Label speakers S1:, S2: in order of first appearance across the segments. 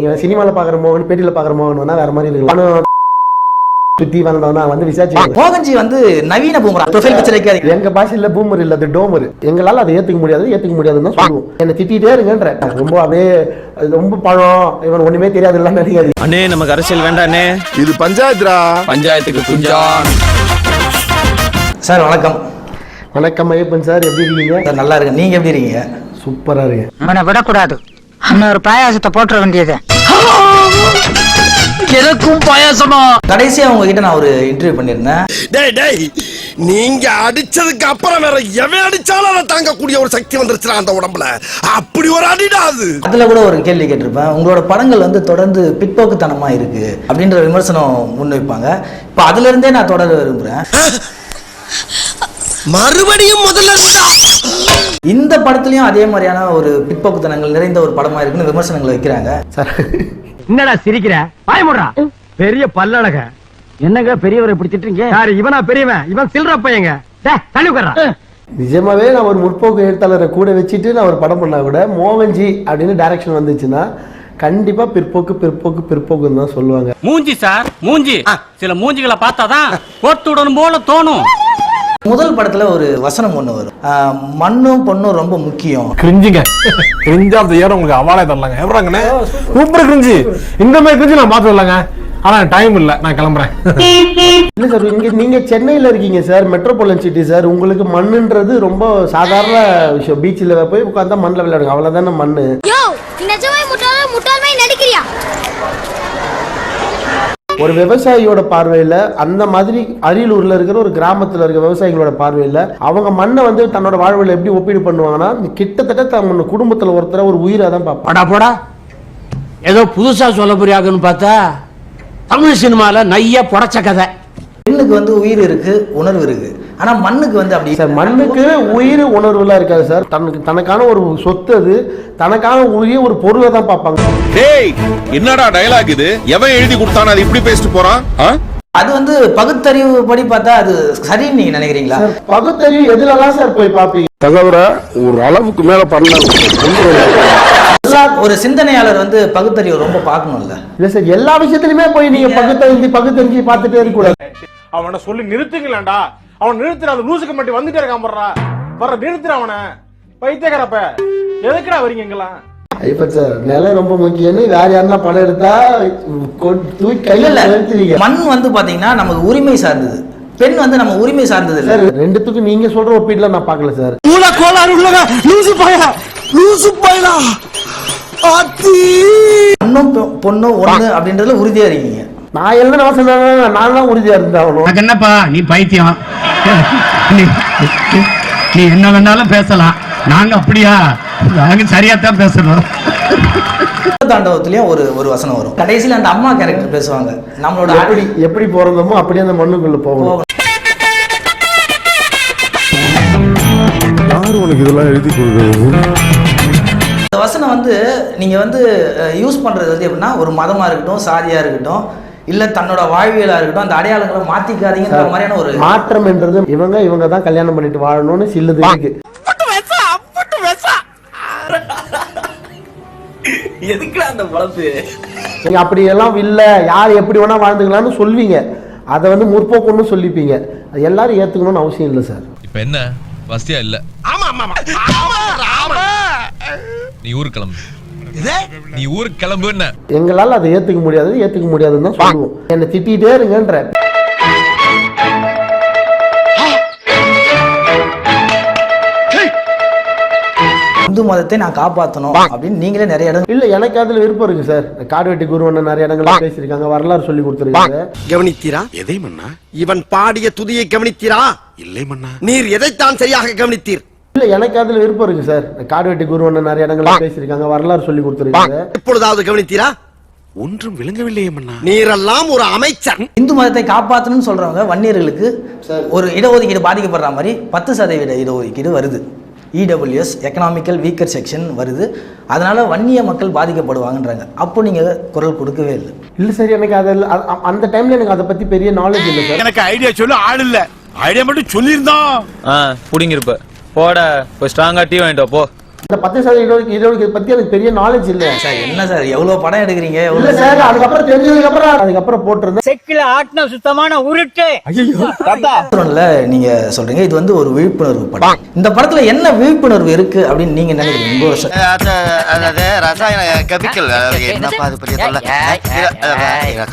S1: நீங்க சினிமால பாக்குற மோகன் பேட்டியில பாக்குற மோகன் வேற மாதிரி இருக்கலாம் சுத்தி வந்தவனா வந்து விசாரிச்சு
S2: மோகன்ஜி வந்து நவீன பூமரா ப்ரொஃபைல் பிக்சர் வைக்காதீங்க
S1: எங்க பாஷையில பூமர் இல்ல அது டோமர். எங்களால அதை ஏத்துக்க முடியாது ஏத்துக்க முடியாதுன்னு தான் சொல்லுவோம். என்ன திட்டிட்டே இருங்கன்ற. ரொம்ப அப்படியே ரொம்ப பழம். இவன் ஒண்ணுமே தெரியாது எல்லாம் நினைக்காது
S3: அண்ணே நமக்கு அரசியல் வேண்டாண்ணே
S4: இது பஞ்சாயத்துடா.
S3: பஞ்சாயத்துக்கு குஞ்சான்.
S2: சார் வணக்கம்.
S1: வணக்கம் ஐயப்பன் சார். எப்படி இருக்கீங்க?
S2: சார் நல்லா இருக்கு நீங்க எப்படி இருக்கீங்க?
S1: சூப்பரா இருக்கு
S5: அவனை விடக்கூடாது. இன்னொரு பாயாசத்தை போட்டுற வேண்டியது.
S3: எனக்கும் பாயாசமா?
S2: கடைசியா உங்ககிட்ட நான் ஒரு இன்டர்வியூ பண்ணியிருந்தேன்.
S4: டேய் டேய் நீங்க அடிச்சதுக்கு அப்புறம் வேற எவன் அடிச்சாலும் அதை தாங்கக்கூடிய ஒரு சக்தி வந்துருச்சுடா அந்த உடம்புல. அப்படி ஒரு அடிடா அது.
S2: அதுல கூட ஒரு கேள்வி கேட்டிருப்பேன். உங்களோட படங்கள் வந்து தொடர்ந்து பிற்போக்குத்தனமா இருக்கு அப்படின்ற விமர்சனம் முன்வைப்பாங்க. இப்ப அதுல இருந்தே நான் தொடர விரும்புறேன்.
S4: மறுபடியும் முதல்ல இருந்தா
S2: இந்த படத்துலயும் அதே மாதிரியான ஒரு பிற்போக்குத்தனங்கள் நிறைந்த ஒரு படமா இருக்குன்னு விமர்சனங்கள் வைக்கிறாங்க.
S1: சார்
S6: என்னடா சிரிக்கிற? பயமுடுறா பெரிய பல்லழக. என்னங்க பெரியவரை இப்படி திட்டுறீங்க யாரு இவனா பெரியவன். இவன் சில்ற பையங்க. தள்ளி
S1: நிஜமாவே நான் ஒரு முற்போக்கு எழுத்தாளரை கூட வச்சுட்டு நான் ஒரு படம் பண்ணா கூட மோகன்ஜி அப்படின்னு டைரக்ஷன் வந்துச்சுன்னா கண்டிப்பா பிற்போக்கு பிற்போக்கு பிற்போக்குன்னு தான் சொல்லுவாங்க.
S7: மூஞ்சி சார் மூஞ்சி. சில மூஞ்சிகளை பார்த்தாதான் கோர்த்துடணும் போல தோணும்.
S2: முதல் படத்துல ஒரு வசனம் ஒண்ணு வரும். மண்ணும் பொண்ணும் ரொம்ப முக்கியம்.
S8: கிரிஞ்சுங்க. கிரிஞ்சா அந்த இயர் உங்களுக்கு அவார்டே தரலாங்க. எவ்வளோங்கண்ணே சூப்பர். கிரிஞ்சு. இந்த மாதிரி கிரிஞ்சு நான் பார்த்து வரலாங்க. ஆனா டைம் இல்ல. நான் கிளம்புறேன்.
S1: இல்ல சார் இங்க நீங்க சென்னையில இருக்கீங்க சார் மெட்ரோபாலியன் சிட்டி சார். உங்களுக்கு மண்ணுன்றது ரொம்ப சாதாரண விஷயம். பீச்சில் போய் உட்காந்தா மண்ணில் விளையாடுங்க. அவ்வளவுதானே மண்ணு?
S9: நடிக்கிறியா?
S1: ஒரு விவசாயியோட பார்வையில அந்த மாதிரி அரியலூர்ல இருக்கிற ஒரு கிராமத்துல இருக்க விவசாயிகளோட பார்வையில அவங்க மண்ணை வந்து தன்னோட வாழ்வில் எப்படி ஒப்பீடு பண்ணுவாங்கன்னா கிட்டத்தட்ட தம்ம குடும்பத்துல ஒருத்தர ஒரு உயிரை தான் பார்ப்பாங்க.
S6: போடா போடா. ஏதோ புதுசா சொல்ல புரியாதுன்னு பார்த்தா தமிழ் சினிமால நைய புடச்ச கதை.
S2: பெண்ணுக்கு வந்து உயிர் இருக்கு உணர்வு இருக்கு. ஆனா மண்ணுக்கு வந்து அப்படி
S1: சார் மண்ணுக்கு உயிர் உணர்வுலாம் இருக்காது சார். தனக்கு தனக்கான ஒரு சொத்து அது. தனக்கான உயிர் ஒரு பொருளை தான் பார்ப்பாங்க.
S10: டேய் என்னடா டயலாக் இது? எவன் எழுதி கொடுத்தானே அது இப்படி பேசிட்டு போறான்?
S2: அது வந்து பகுத்தறிவு படி பார்த்தா அது சரின்னு நீங்க நினைக்கிறீங்களா?
S1: பகுத்தறிவு எதுலலாம் சார் போய் பார்ப்பீங்க?
S4: தகவல ஒரு அளவுக்கு மேல பண்ணலாம்
S2: ஒரு சிந்தனையாளர் வந்து பகுத்தறிவு ரொம்ப பார்க்கணும்ல.
S1: இல்ல சார் எல்லா விஷயத்துலயுமே போய் நீங்க பகுத்தறிஞ்சு பகுத்தறிஞ்சு பார்த்துட்டே இருக்க கூடாது
S8: அவனை சொல்லி நிறுத்துங்களேன்டா. அவன் நிறுத்துற அந்த லூசுக்கு மட்டும் வந்துட்டே இருக்கான் போடுறா. வர நிறுத்துற அவனை. பைத்தியக்காரப்ப. எதுக்குடா வரீங்க இங்கெல்லாம்?
S1: இப்ப சார் நிலம் ரொம்ப முக்கியம்னு வேற யாருன்னா படம் எடுத்தா தூக்கி கையில
S2: மண் வந்து பாத்தீங்கன்னா நமக்கு உரிமை சார்ந்தது. பெண் வந்து நம்ம உரிமை சார்ந்தது இல்ல.
S1: சார் ரெண்டுத்துக்கும் நீங்க சொல்ற ஒப்பீடுல நான் பார்க்கல சார்.
S4: மூல கோளாறு உள்ளவங்க லூசு பயலா லூசு பயலா அத்தி
S2: மண்ணும் பொ- பொண்ணும் ஒண்ணு அப்படின்றதுல உறுதியா இருக்கீங்க.
S1: நான் எழுதின வசனம் நான் தான் உறுதியா இருந்தாகணும்.
S6: உனக்கு என்னப்பா? நீ பைத்தியம். நீ- என்ன வேணாலும் பேசலாம். நாங்க அப்படியா? நாங்க சரியா தான் பேசுறோம்
S2: தாண்டவத்திலயும் ஒரு ஒரு வசனம் வரும். கடைசியில அந்த அம்மா கேரக்டர் பேசுவாங்க. நம்மளோட
S1: எப்படி எப்படி பிறந்தோமோ அப்படியே அந்த மண்ணுக்குள்ள போகணும்.
S4: யாரு உனக்கு இதெல்லாம் எழுதி கொடுக்குறது?
S2: இந்த வசனம் வந்து நீங்க வந்து யூஸ் பண்றது வந்து எப்படின்னா ஒரு மதமா இருக்கட்டும் சாதியா இருக்கட்டும் இல்ல தன்னோட வாழ்வியலா இருக்கட்டும் அந்த அடையாளங்களை மாத்திக்காதீங்கன்ற மாதிரியான ஒரு
S1: மாற்றம் என்றது இவங்க இவங்க தான் கல்யாணம் பண்ணிட்டு வாழணும்னு சில்லுது இருக்கு.
S2: எதுக்குடா அந்த
S1: அப்படி எல்லாம் இல்ல. யார் எப்படி வேணா வாழ்ந்துக்கலாம்னு சொல்வீங்க. அதை வந்து முற்போக்குன்னு சொல்லிப்பீங்க. அது எல்லாரும் ஏத்துக்கணும்னு அவசியம் இல்லை சார்.
S10: இப்ப என்ன? வசதியா இல்ல.
S4: ஆமா. ஆமா
S10: நீ ஊருக்கு கிளம்பு. நீ ஊருக்கு கிளம்பு என்ன?
S1: எங்களால் அதை ஏத்துக்க முடியாது ஏத்துக்க முடியாதுன்னு தான் சொல்லுவோம். என்னை திட்டிகிட்டே இருங்கன்ற.
S2: இந்து மதத்தை நான் காப்பாத்தணும் அப்படின்னு நீங்களே நிறைய இடம்
S1: இல்ல எனக்கு அதுல விருப்பம் இருக்கு சார். காடுவெட்டி குருவண்ணன் நிறைய இடங்கள்ல பேசியிருக்காங்க வரலாறு சொல்லி கொடுத்துருக்காங்க.
S4: கவனித்தீரா? எதை மன்னா? இவன் பாடிய துதியை கவனித்தீரா? இல்லை மன்னா. நீர் எதைத்தான் சரியாக கவனித்தீர்?
S1: இல்ல எனக்கு அதுல விருப்பம் இருக்கு சார். காடுவெட்டி குருவண்ணன் நிறைய இடங்கள்ல பேசியிருக்காங்க வரலாறு சொல்லி கொடுத்துருக்காங்க.
S4: எப்பொழுதாவது கவனித்தீரா? ஒன்றும் விளங்கவில்லையே மன்னா நீரெல்லாம் ஒரு அமைச்சர்
S2: இந்து மதத்தை காப்பாற்றணும்னு சொல்றவங்க வன்னியர்களுக்கு ஒரு இடஒதுக்கீடு பாதிக்கப்படுற மாதிரி பத்து சதவீத இடஒதுக்கீடு வருது. இடபிள்யூஎஸ் எக்கனாமிக்கல் வீக்கர் செக்ஷன் வருது. அதனால வன்னிய மக்கள் பாதிக்கப்படுவாங்கன்றாங்க. அப்போ நீங்க குரல் கொடுக்கவே இல்லை.
S1: இல்ல சார் எனக்கு அது அந்த டைம்ல எனக்கு அதை பத்தி பெரிய நாலேஜ் இல்ல சார்.
S4: எனக்கு ஐடியா சொல்ல ஆள் இல்ல. ஐடியா மட்டும் சொல்லியிருந்தான்.
S3: ஆ புடிங்கிருப்ப. போட போய் ஸ்ட்ராங்கா டீ வாங்கிட்டு போ.
S1: இந்த பத்து சதவீத இடஒதுக்கீடு இடஒதுக்கீடு பத்தி எனக்கு பெரிய நாலேஜ் இல்ல
S2: சார் என்ன சார் எவ்வளோ படம் எடுக்கிறீங்க?
S1: இல்ல சார் அதுக்கப்புறம் தெரிஞ்சதுக்கு அப்புறம் அதுக்கப்புறம் போட்டிருந்தேன்.
S6: செக்கில ஆட்டின சுத்தமான உருட்டு.
S2: ல நீங்க சொல்றீங்க இது வந்து ஒரு விழிப்புணர்வு படம். இந்த படத்துல என்ன விழிப்புணர்வு இருக்கு அப்படின்னு நீங்க நினைக்கிறீங்க? உங்க வருஷம்.
S3: அதாவது ரசாயன கெமிக்கல். என்னப்பா அது பெரிய சொல்ல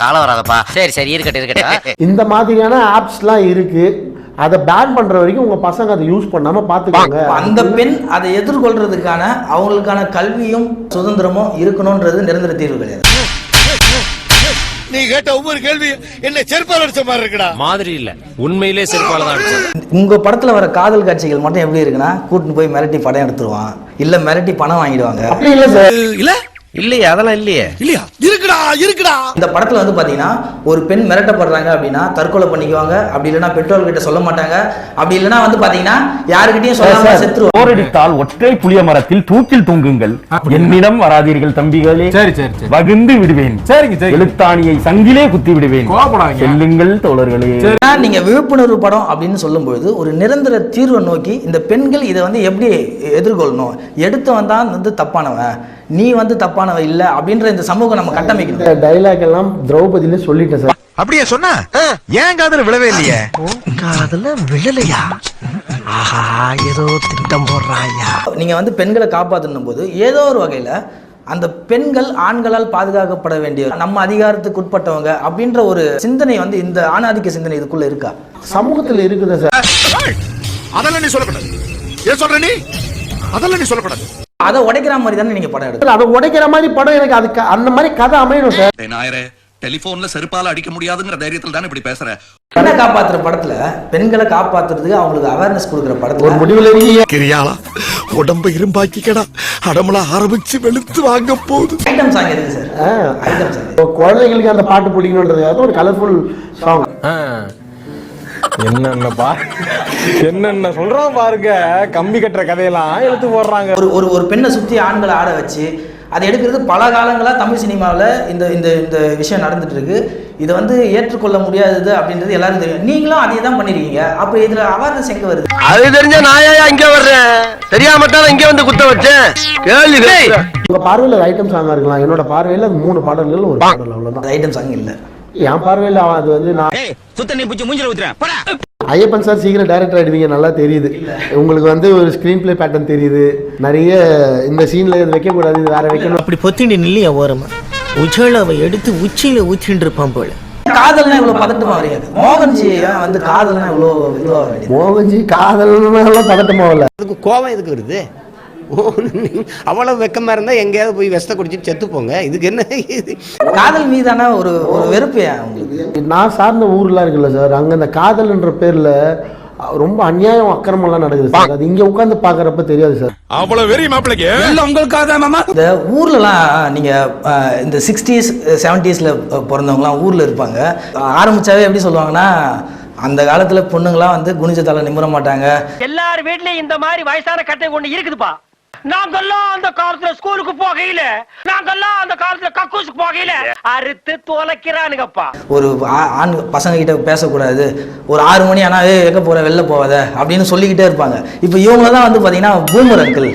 S3: காலம் வராதப்பா. சரி சரி இருக்கட்டும் இருக்கட்டும்.
S1: இந்த மாதிரியான ஆப்ஸ்லாம் இருக்கு. அதை பேன் பண்ற வரைக்கும் உங்க பசங்க அதை யூஸ் பண்ணாம பாத்துக்கோங்க
S2: அப்ப அந்த பெண் அதை எதிர்கொள்றதுக்கான அவங்களுக்கான கல்வியும் சுதந்திரமும் இருக்கணும்ன்றது நிரந்தர தீர்வு கிடையாது.
S4: நீ கேட்ட ஒவ்வொரு கேள்வி என்ன செருப்பால் அடிச்ச மாதிரி இருக்குடா.
S3: மாதிரி இல்ல. உண்மையிலே செருப்பால தான்
S2: உங்க படத்துல வர காதல் காட்சிகள் மட்டும் எப்படி இருக்குன்னா கூட்டிட்டு போய் மிரட்டி படம் எடுத்துருவான். இல்ல மிரட்டி பணம் வாங்கிடுவாங்க.
S1: அப்படி இல்ல சார்.
S4: இல்ல?
S3: இல்லையே அதெல்லாம் இல்லையே.
S4: இல்லையா? இருக்குடா இருக்குடா.
S2: இந்த படத்துல வந்து பாத்தீங்கன்னா ஒரு பெண் மிரட்டப்படுறாங்க அப்படின்னா தற்கொலை பண்ணிக்குவாங்க. அப்படி இல்லைன்னா பெற்றோர் கிட்ட சொல்ல மாட்டாங்க. அப்படி இல்லைன்னா வந்து பாத்தீங்கன்னா யாருக்கிட்டையும் சொல்லாம செத்துருவாங்க.
S6: போரடித்தால் ஒற்றை புளிய மரத்தில் தூக்கில் தொங்குங்கள். என்னிடம் வராதீர்கள் தம்பிகளே. சரி சரி வகுந்து விடுவேன். சரிங்க சரி எழுத்தாணியை சங்கிலே குத்தி விடுவேன். செல்லுங்கள் தோழர்களே.
S2: நீங்க விழிப்புணர்வு படம் அப்படின்னு சொல்லும்பொழுது ஒரு நிரந்தர தீர்வை நோக்கி இந்த பெண்கள் இதை வந்து எப்படி எதிர்கொள்ளணும்? எடுத்தவன் தான் வந்து தப்பானவன். நீ வந்து தப்பானவன் இல்ல அப்படின்ற இந்த சமூகம் நம்ம கட்டமைக்கணும்
S1: டைலாக் எல்லாம் திரௌபதியில சொல்லிட்டேன் சார்.
S4: அப்படியே சொன்னா? ஏன் காதல விழவே இல்லையே? காதல விழலையா? ஆஹா ஏதோ திட்டம் போடுறாயா?
S2: நீங்க வந்து பெண்களை காப்பாற்றணும் போது ஏதோ ஒரு வகையில அந்த பெண்கள் ஆண்களால் பாதுகாக்கப்பட வேண்டிய நம்ம அதிகாரத்துக்கு உட்பட்டவங்க அப்படின்ற ஒரு சிந்தனை வந்து இந்த ஆணாதிக்க சிந்தனை இதுக்குள்ள இருக்கா?
S1: சமூகத்துல இருக்குது சார்.
S4: அதெல்லாம் நீ சொல்லக்கூடாது. ஏன் சொல்ற நீ? அதெல்லாம் நீ சொல்லக்கூடாது.
S2: அதை உடைக்கிற மாதிரி தானே நீங்க படம் எடுக்கணும்
S1: அதை உடைக்கிற மாதிரி படம் எனக்கு அது க- அந்த மாதிரி கதை அமையணும் சார்.
S11: நாயரே டெலிபோன்ல செருப்பால அடிக்க முடியாதுங்கிற தைரியத்துல தானே இப்படி பேசுற?
S2: பெண்ணை காப்பாத்துற படத்துல பெண்களை காப்பாத்துறதுக்கு அவங்களுக்கு அவேர்னஸ் கொடுக்குற
S1: ஒரு
S2: படத்துல
S1: முடிவுல இருக்கீங்க
S4: கிரியாளா உடம்ப இரும்பாக்கிக்கடா. அடமலா ஆரம்பிச்சு வெளுத்து வாங்க போகுது.
S2: ஐட்டம் சாங் எதுக்கு சார். ஐட்டம் சாங்
S1: இப்போ குழந்தைகளுக்கு அந்த பாட்டு பிடிக்கணுன்றதுக்காக ஒரு கலர்ஃபுல் சாங்
S8: என்னென்னப்பா என்னென்ன சொல்றோம் பாருங்க. கம்பி கட்டுற கதையெல்லாம் எடுத்து போடுறாங்க.
S2: ஒரு ஒரு ஒரு பெண்ணை சுற்றி ஆண்களை ஆட வச்சு அதை எடுக்கிறது பல காலங்களாக தமிழ் சினிமாவில் இந்த இந்த இந்த விஷயம் நடந்துட்டு இருக்கு. இதை வந்து ஏற்றுக்கொள்ள முடியாதது அப்படின்றது எல்லாரும் தெரியும். நீங்களும் அதே தான் பண்ணிருக்கீங்க. அப்போ இதில் அவேர்னஸ் எங்கே வருது?
S3: அது தெரிஞ்ச நாயா இங்க வர்றேன்? தெரியாம தான் இங்க வந்து குத்த வச்சேன். கேள்வி
S1: உங்க பார்வையில ஐட்டம் சாங்கா இருக்கலாம். என்னோட பார்வையில மூணு பாடல்கள் ஒரு பாடல் அவ்வளவுதான்.
S2: அந்த ஐட்டம் சாங் இல்லை.
S1: என் பார்வையில அவன் அது வந்து நான்
S3: சுத்த நீ பிடிச்சி மூஞ்சில ஊத்துறேன்.
S1: ஐயப்பன் சார் சீக்கிரம் டைரக்டர் ஆயிடுவீங்க நல்லா தெரியுது. உங்களுக்கு வந்து ஒரு ஸ்கிரீன் பிளே பேட்டர்ன் தெரியுது. நிறைய இந்த சீன்ல இது வைக்க கூடாது இது வேற வைக்கணும்.
S6: அப்படி பொத்திண்டி நில்லையா ஓரமா? உஜாலாவை எடுத்து உச்சியில ஊத்திட்டு இருப்பான் போல.
S2: காதல்னா இவ்வளோ பதட்டமாக வரையாது. மோகன்ஜி ஏன் வந்து காதல்னா இவ்வளோ இதுவாக வேண்டியது
S1: மோகன்ஜி காதல் பதட்டமா இல்ல
S6: அதுக்கு கோவம் எதுக்கு வருது? ஓ, அவ்வளவு வெக்கமா இருந்தா எங்கேயாவது போய் விஷத்தை குடிச்சிட்டு செத்து போங்க. இதுக்கு என்ன இது?
S2: காதல் மீதான ஒரு ஒரு வெறுப்பு
S1: நான் சார்ந்த ஊர்லாம் இருக்குல்ல சார் அங்க இந்த காதல்ன்ற பேர்ல ரொம்ப அநியாயம் அக்கிரமம்லாம் நடக்குது சார். அது இங்க உட்கார்ந்து பாக்குறப்ப தெரியாது சார்.
S4: அவ்வளவு வெறி மாப்பிளைக்கு?
S11: உங்களுக்காக மாமா.
S2: இந்த ஊர்லலாம் நீங்கள் இந்த சிக்ஸ்டீஸ் செவன்ட்டீஸில் பிறந்தவங்களாம் ஊரில் இருப்பாங்க. ஆரம்பிச்சாவே எப்படி சொல்லுவாங்கன்னா அந்த காலத்தில் பொண்ணுங்களாம் வந்து குனிஞ்ச தலை நிமிர மாட்டாங்க.
S6: எல்லார் வீட்லயும் இந்த மாதிரி வயசான கட்டை கொண்டு இருக்குதுப்பா. நாங்கெல்லாம் அந்த காலத்துல ஸ்கூலுக்கு போகையில நாங்கெல்லாம் அந்த காலத்துல கக்கூசுக்கு போகையில அறுத்து தொலைக்கிறானுங்கப்பா
S2: ஒரு ஆண் பசங்க கிட்ட பேசக்கூடாது. ஒரு ஆறு மணி ஆனால் ஏ எங்கே போகிற வெளில போகாத. அப்படின்னு சொல்லிக்கிட்டே இருப்பாங்க. இப்போ இவங்க தான் வந்து பார்த்தீங்கன்னா பூமர் அங்கிள்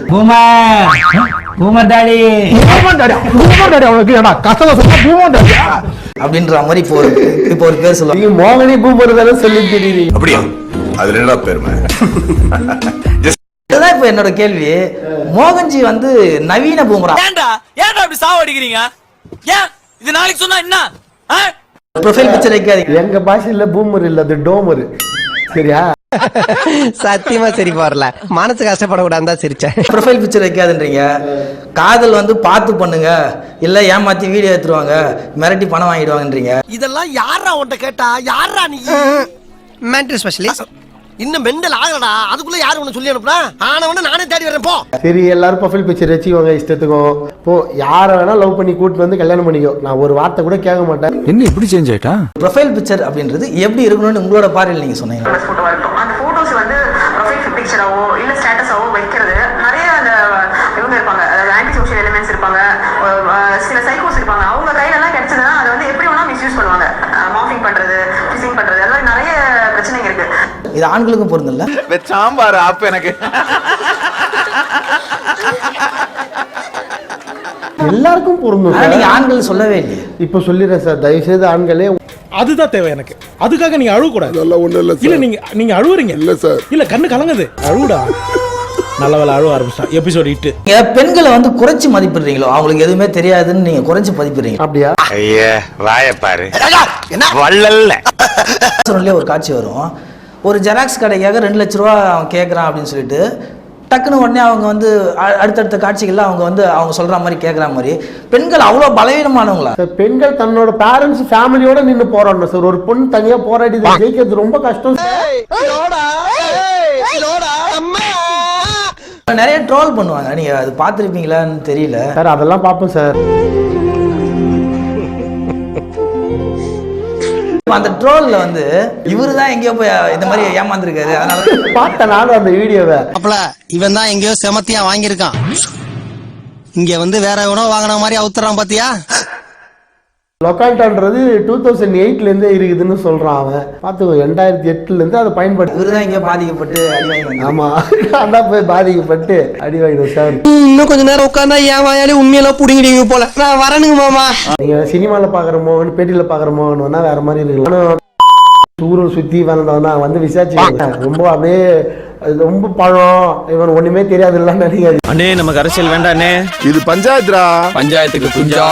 S2: அப்படின்ற மாதிரி இப்போ ஒரு இப்போ ஒரு பேர் சொல்லுவாங்க
S1: நீங்க மோகனி பூமர் தானே சொல்லி தெரியுறீங்க
S11: அப்படியா? அதுல என்ன பெருமை?
S2: இதுதான் இப்போ என்னோட கேள்வி. மோகன்ஜி வந்து நவீன பூமரா
S3: ஏன்டா? ஏன்டா இப்படி சாவடிக்கிறீங்க? ஏன்? இது நாளைக்கு சொன்னா என்ன?
S2: ப்ரொஃபைல் பிக்சர் வைக்காதீங்க.
S1: எங்க பாஷையில பூமர் இல்ல அது டோமர். சரியா?
S6: சத்தியமா சரி வரல மனசு கஷ்டப்படக்கூடாது தான் சிரிச்சேன்.
S2: ப்ரொஃபைல் பிக்சர் வைக்காதுன்றீங்க. காதல் வந்து பார்த்து பண்ணுங்க. இல்லை ஏமாத்தி வீடியோ எடுத்துருவாங்க. மிரட்டி பணம் வாங்கிடுவாங்கன்றீங்க.
S4: இதெல்லாம் யாரா உன்கிட்ட கேட்டா? யாரா நீ?
S6: மென்டல் ஸ்பெஷலிஸ்ட்
S4: இன்னும் மெண்டல் ஆகலடா. அதுக்குள்ள யாரு உன்னை சொல்லி அனுப்புனா? ஆனவன நானே தேடி வரேன் போ.
S1: சரி எல்லாரும் ப்ரொஃபைல் பிக்சர் வச்சுக்கோங்க இஷ்டத்துக்கும். போ யாரை வேணா லவ் பண்ணி கூட்டிட்டு வந்து கல்யாணம் பண்ணிக்கோ. நான் ஒரு வார்த்தை கூட கேட்க மாட்டேன்.
S3: என்ன இப்படி சேஞ்ச் ஆயிட்டா?
S2: ப்ரொஃபைல் பிக்சர் அப்படின்றது எப்படி இருக்கணும்னு உங்களோட பார்வையில் நீங்கள் சொன்னீங்க.
S9: அந்த போட்டோஸ் வந்து ப்ரொஃபைல் பிக்சராவோ இல்ல ஸ்டேட்டஸாவோ வைக்கிறது. நிறைய இவங்க இருப்பாங்க.
S2: இது ஆண்களுக்கும் பொருந்தில்ல
S3: சாம்பார் அப்ப எனக்கு.
S1: எல்லாருக்கும் பொருந்தும்
S2: ஆனா நீங்க ஆண்கள் சொல்லவே இல்லையே.
S1: இப்போ சொல்லிடுறேன் சார் தயவு செய்து ஆண்களே.
S8: அதுதான் தேவை எனக்கு. அதுக்காக நீங்க அழுவ கூடாது
S4: அதெல்லாம் ஒண்ணும் இல்ல
S8: இல்ல நீங்க நீங்க அழுவுறீங்க.
S4: இல்ல சார்.
S8: இல்ல கண்ணு கலங்குது. அழுவுடா. நல்ல வேலை அழுவ ஆரம்பிச்சிட்டான். எபிசோட் இட்டு
S2: பெண்களை வந்து குறைச்சு மதிப்பிடுறீங்களோ அவங்களுக்கு எதுவுமே தெரியாதுன்னு நீங்க குறைச்சு மதிப்பிடுறீங்க.
S1: அப்படியா?
S3: ஐயா வாய பாரு. வள்ளல்ல.
S2: சொல்லே ஒரு காட்சி வரும். ஒரு ஜெராக்ஸ் கடைக்காக ரெண்டு லட்ச ரூபா அவன் கேட்குறான் அப்படின்னு சொல்லிட்டு டக்குன்னு உடனே அவங்க வந்து அ- அடுத்தடுத்த காட்சிகள்ல அவங்க வந்து அவங்க சொல்ற மாதிரி கேட்குற மாதிரி. பெண்கள் அவ்வளோ பலவீனமானவங்களா?
S1: சார் பெண்கள் தன்னோட பேரண்ட்ஸ் ஃபேமிலியோட நின்று போராடணும் சார். ஒரு பொண்ணு தனியா போராடி ஜெயிக்கிறது ரொம்ப கஷ்டம்
S2: நிறைய ட்ரோல் பண்ணுவாங்க. நீங்க அது பார்த்துருப்பீங்களான்னு தெரியல.
S1: சார் அதெல்லாம் பார்ப்போம் சார்.
S2: அந்த ட்ரோல்ல வந்து இவரு தான் எங்கேயோ போய் இந்த மாதிரி ஏமாந்துருக்காரு. அதனால
S1: பார்த்தேன் நானும் அந்த வீடியோவை.
S12: அப்பல இவன் தான் எங்கேயோ செமத்தியா வாங்கியிருக்கான். இங்க வந்து வேற எவனோ வாங்கின மாதிரி அவுத்துறான் பாத்தியா?
S1: லொக்கால்டான்றது டூ தௌசண்ட் எயிட்லேருந்தே இருக்குதுன்னு சொல்கிறான் அவன். பார்த்துக்கோ ரெண்டாயிரத்தி எட்டுலேருந்து அதை பயன்படுத்து
S2: இவரு தான் எங்கேயோ பாதிக்கப்பட்டு அடி.
S1: ஆமாம் நான் தான் போய் பாதிக்கப்பட்டு அடி வாங்கிடுவேன் சார்.
S12: இன்னும் கொஞ்ச நேரம் உட்காந்தா ஏன் வாயாலே உண்மையெல்லாம் புடிங்கிடுவீங்க போல. நான் வரணுங்க மாமா.
S1: நீங்கள் சினிமாவில் பார்க்குற மோகன் பேட்டியில் பார்க்குற மோகன் வேணா வேற மாதிரி இருக்கலாம் ஆனால் ஊரை சுற்றி வந்தவனா வந்து விசாரிச்சு ரொம்ப அப்படியே அது ரொம்ப பழம். இவன் ஒண்ணுமே தெரியாதுல்லாம் நினைக்காது
S6: அண்ணே நமக்கு அரசியல் வேண்டாண்ணே.
S4: இது பஞ்சாயத்துடா
S6: பஞ்சாயத்துக்கு குஞ்சா